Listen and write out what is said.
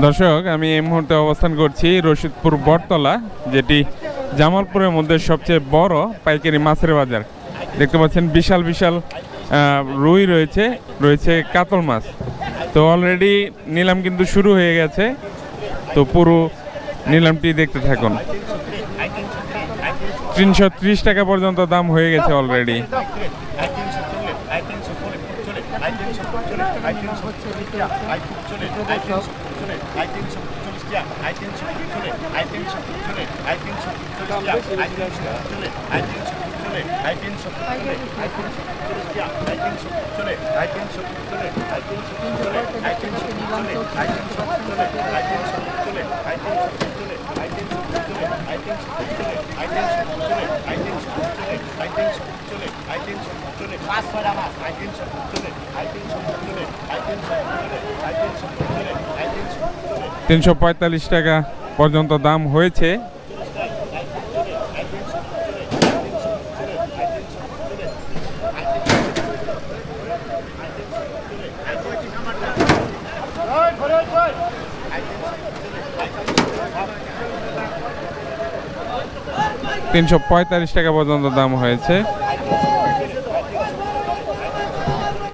দর্শক, আমি এই মুহূর্তে অবস্থান করছি রশিদপুর বটতলা, যেটি জামালপুরের মধ্যে সবচেয়ে বড় পাইকারি মাছের বাজার। দেখতে পাচ্ছেন বিশাল বিশাল রুই রয়েছে রয়েছে কাতল মাছ। তো অলরেডি নিলাম কিন্তু শুরু হয়ে গেছে। তো পুরো নিলামটি দেখতে থাকুন। তিনশো ত্রিশ টাকা পর্যন্ত দাম হয়ে গেছে অলরেডি I think তিনশো পঁয়তাল্লিশ টাকা পর্যন্ত দাম হয়েছে। তিনশো পঁয়তাল্লিশ টাকা পর্যন্ত দাম হয়েছে।